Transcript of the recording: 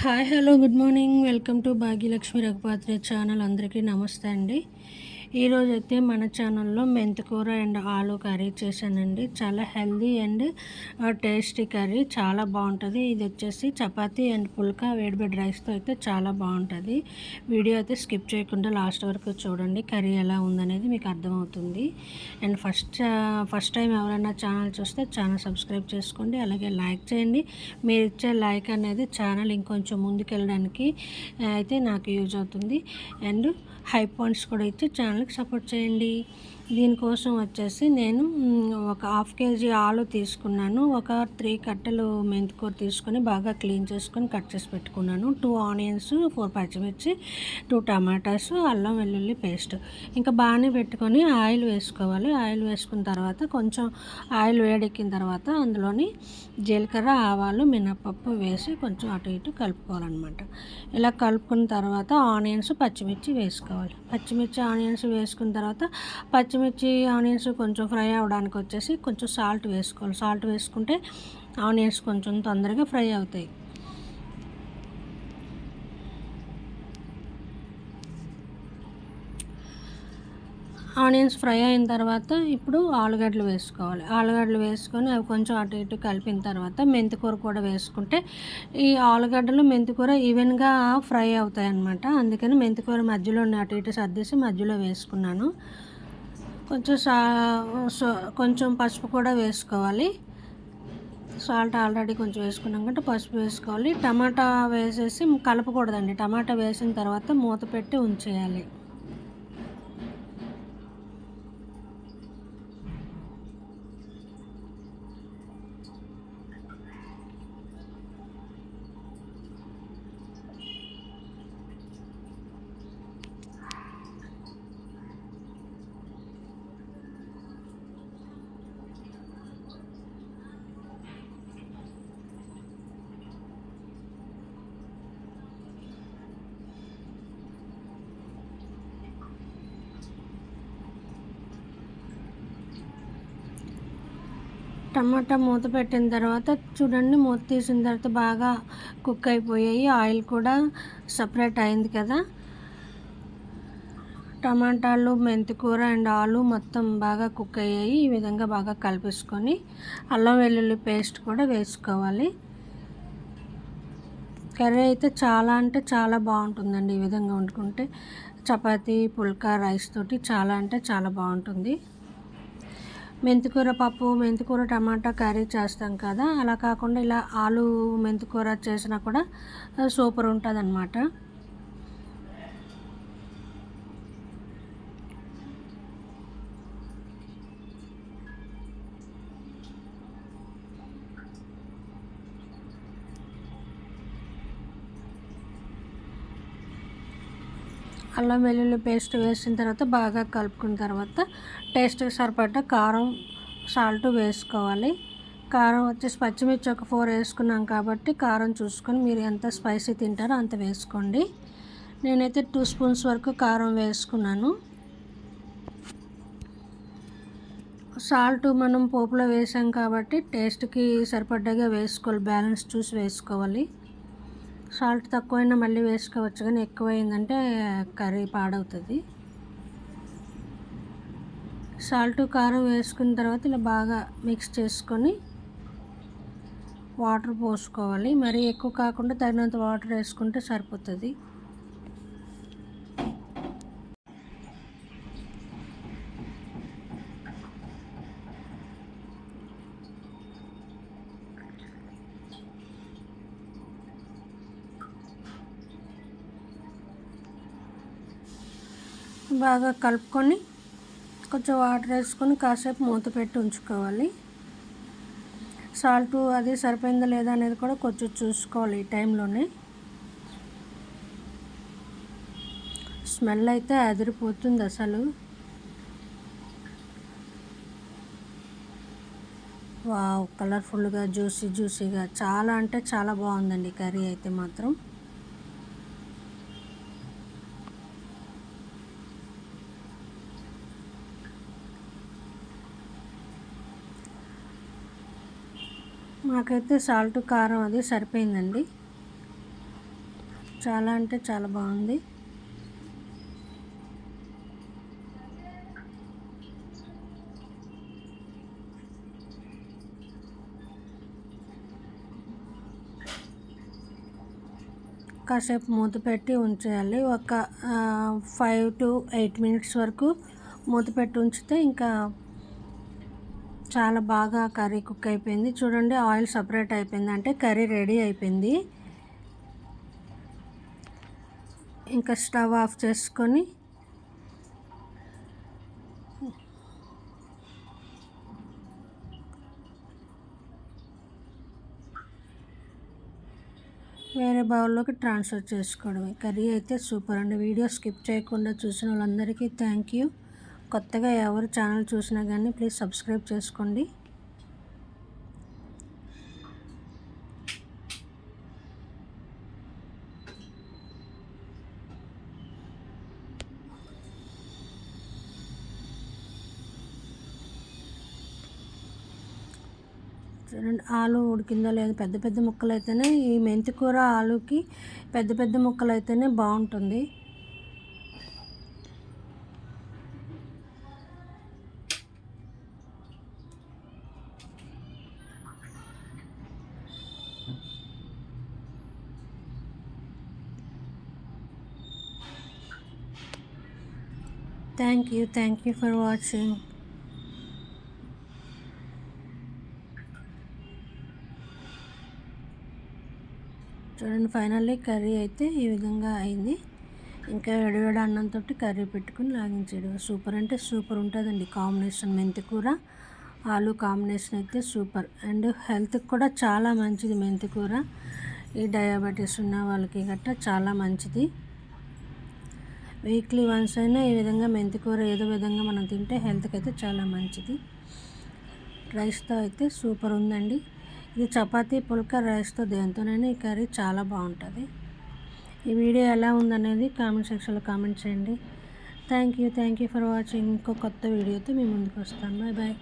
Hi hello good morning. Welcome to Bhagyalakshmi Raghupatri channel. అందరికీ నమస్తే అండి. ఈరోజు అయితే మన ఛానల్లో మెంతికూర అండ్ ఆలు కర్రీ చేశానండి. చాలా హెల్దీ అండ్ టేస్టీ కర్రీ. చాలా బాగుంటుంది. ఇది వచ్చేసి చపాతీ అండ్ పుల్కా వేడిబెడ్ రైస్తో అయితే చాలా బాగుంటుంది. వీడియో అయితే స్కిప్ చేయకుండా లాస్ట్ వరకు చూడండి. కర్రీ ఎలా ఉందనేది మీకు అర్థమవుతుంది. అండ్ ఫస్ట్ ఫస్ట్ టైం ఎవరైనా ఛానల్ చూస్తే ఛానల్ సబ్స్క్రైబ్ చేసుకోండి. అలాగే లైక్ చేయండి. మీరు ఇచ్చే లైక్ అనేది ఛానల్ ఇంకొంచెం ముందుకెళ్ళడానికి అయితే నాకు యూజ్ అవుతుంది. అండ్ హై పాయింట్స్ కూడా ఇచ్చి ఛానల్కి సపోర్ట్ చేయండి. దీనికోసం వచ్చేసి నేను ఒక హాఫ్ కేజీ ఆలు తీసుకున్నాను. ఒక త్రీ కట్టలు మెంతికూర తీసుకొని బాగా క్లీన్ చేసుకొని కట్ చేసి పెట్టుకున్నాను. టూ ఆనియన్స్ ఫోర్ పచ్చిమిర్చి టూ టమాటాస్ అల్లం వెల్లుల్లి పేస్ట్. ఇంకా బాగానే పెట్టుకొని ఆయిల్ వేసుకోవాలి. ఆయిల్ వేసుకున్న తర్వాత కొంచెం ఆయిల్ వేడెక్కిన తర్వాత అందులోని జీలకర్ర ఆవాలు మినపప్పు వేసి కొంచెం అటు ఇటు కలుపుకోవాలన్నమాట. ఇలా కలుపుకున్న తర్వాత ఆనియన్స్ పచ్చిమిర్చి వేసుకోవాలి. పచ్చిమిర్చి ఆనియన్స్ వేసుకున్న తర్వాత పచ్చి పచ్చిమిర్చి ఆనియన్స్ కొంచెం ఫ్రై అవ్వడానికి వచ్చేసి కొంచెం సాల్ట్ వేసుకోవాలి. సాల్ట్ వేసుకుంటే ఆనియన్స్ కొంచెం తొందరగా ఫ్రై అవుతాయి. ఆనియన్స్ ఫ్రై అయిన తర్వాత ఇప్పుడు ఆలుగడ్డలు వేసుకోవాలి. ఆలుగడ్డలు వేసుకొని అవి కొంచెం అటు ఇటు కలిపిన తర్వాత మెంతికూర కూడా వేసుకుంటే ఈ ఆలుగడ్డలు మెంతికూర ఈవెన్గా ఫ్రై అవుతాయి అన్నమాట అందుకని మెంతికూర మధ్యలో అటు ఇటు సర్దేసి మధ్యలో వేసుకున్నాను. కొంచెం సా కొంచెం పసుపు కూడా వేసుకోవాలి. సాల్ట్ ఆల్రెడీ కొంచెం వేసుకున్నాం కంటే పసుపు వేసుకోవాలి. టమాటా వేసేసి కలపకూడదండి. టమాటా వేసిన తర్వాత మూత పెట్టి ఉంచేయాలి. టమాటా మూత పెట్టిన తర్వాత చూడండి మూత తీసిన తర్వాత బాగా కుక్ అయిపోయాయి. ఆయిల్ కూడా సపరేట్ అయింది కదా. టమాటాలు మెంతికూర అండ్ ఆలు మొత్తం బాగా కుక్ అయ్యాయి. ఈ విధంగా బాగా కలిపేసుకొని అల్లం వెల్లుల్లి పేస్ట్ కూడా వేసుకోవాలి. కర్రీ అయితే చాలా అంటే చాలా బాగుంటుందండి ఈ విధంగా వండుకుంటే. చపాతీ పుల్కా రైస్ తోటి చాలా అంటే చాలా బాగుంటుంది. మెంతికూర పప్పు మెంతికూర టమాటా కర్రీ చేస్తాం కదా. అలా కాకుండా ఇలా ఆలు మెంతికూర చేసినా కూడా సూపర్ ఉంటుంది అన్నమాట అల్లం వెల్లుల్లి పేస్ట్ వేసిన తర్వాత బాగా కలుపుకున్న తర్వాత టేస్ట్కి సరిపడ్డ కారం సాల్ట్ వేసుకోవాలి. కారం వచ్చేసి పచ్చిమిర్చి ఒక ఫోర్ వేసుకున్నాం కాబట్టి కారం చూసుకొని మీరు ఎంత స్పైసీ తింటారో అంత వేసుకోండి. నేనైతే టూ స్పూన్స్ వరకు కారం వేసుకున్నాను. సాల్ట్ మనం పోపులో వేసాం కాబట్టి టేస్ట్కి సరిపడ్డగా వేసుకోవాలి బ్యాలెన్స్ చూసి వేసుకోవాలి. సాల్ట్ తక్కువైనా మళ్ళీ వేసుకోవచ్చు కానీ ఎక్కువైందంటే కర్రీ పాడవుతుంది. సాల్ట్ కారం వేసుకున్న తర్వాత ఇలా బాగా మిక్స్ చేసుకొని వాటర్ పోసుకోవాలి. మరీ ఎక్కువ కాకుండా తగినంత వాటర్ వేసుకుంటే సరిపోతుంది. బాగా కలుపుకొని కొంచెం వాటర్ వేసుకొని కాసేపు మూత పెట్టి ఉంచుకోవాలి. సాల్ట్ అది సరిపోయిందా లేదా అనేది కూడా కొంచెం చూసుకోవాలి ఈ టైంలోనే. స్మెల్ అయితే అదిరిపోతుంది అసలు. వావ్ కలర్ఫుల్గా జ్యూసీ జ్యూసీగా చాలా అంటే చాలా బాగుందండి కర్రీ అయితే మాత్రం. మాకైతే సాల్ట్ కారం అది సరిపోయిందండి. చాలా అంటే చాలా బాగుంది. కాసేపు మూత పెట్టి ఉంచేయాలి. ఒక ఫైవ్ టు ఎయిట్ మినిట్స్ వరకు మూత పెట్టి ఉంచితే ఇంకా చాలా బాగా కర్రీ కుక్ అయిపోయింది. చూడండి ఆయిల్ సపరేట్ అయిపోయింది. అంటే కర్రీ రెడీ అయిపోయింది. ఇంకా స్టవ్ ఆఫ్ చేసుకొని వేరే బౌల్లోకి ట్రాన్స్ఫర్ చేసుకోవడమే. కర్రీ అయితే సూపర్ అండి. వీడియో స్కిప్ చేయకుండా చూసిన వాళ్ళందరికీ థ్యాంక్ యూ. కొత్తగా ఎవరు ఛానల్ చూసినా కానీ ప్లీజ్ సబ్స్క్రైబ్ చేసుకోండి. చూడండి ఆలు ఉడికిందో లేదు పెద్ద పెద్ద ముక్కలు అయితేనే ఈ మెంతికూర ఆలుకి పెద్ద పెద్ద ముక్కలు అయితేనే బాగుంటుంది. Thank you thank you for watching చూడండి ఫైనల్లీ కర్రీ అయితే ఈ విధంగా అయింది. ఇంకా ఎడవేడ అన్నంతో కర్రీ పెట్టుకుని లాగించాడు సూపర్ అంటే సూపర్ ఉంటుందండి కాంబినేషన్ మెంతి కూర. ఆలు కాంబినేషన్ అయితే సూపర్ అండ్ హెల్త్కి కూడా చాలా మంచిది మెంతి కూర. ఈ డయాబెటీస్ ఉన్న వాళ్ళకి గట్టా చాలా మంచిది. వీక్లీ వన్స్ అయినా ఈ విధంగా మెంతికూర ఏదో విధంగా మనం తింటే హెల్త్కి అయితే చాలా మంచిది. రైస్తో అయితే సూపర్ ఉందండి. ఇది చపాతీ పుల్క రైస్తో దేంతోనైనా ఈ కర్రీ చాలా బాగుంటుంది. ఈ వీడియో ఎలా ఉందనేది కామెంట్ సెక్షన్లో కామెంట్ చేయండి. Thank you thank you for watching. ఇంకో కొత్త వీడియోతో మీ ముందుకు వస్తాను. Bye bye.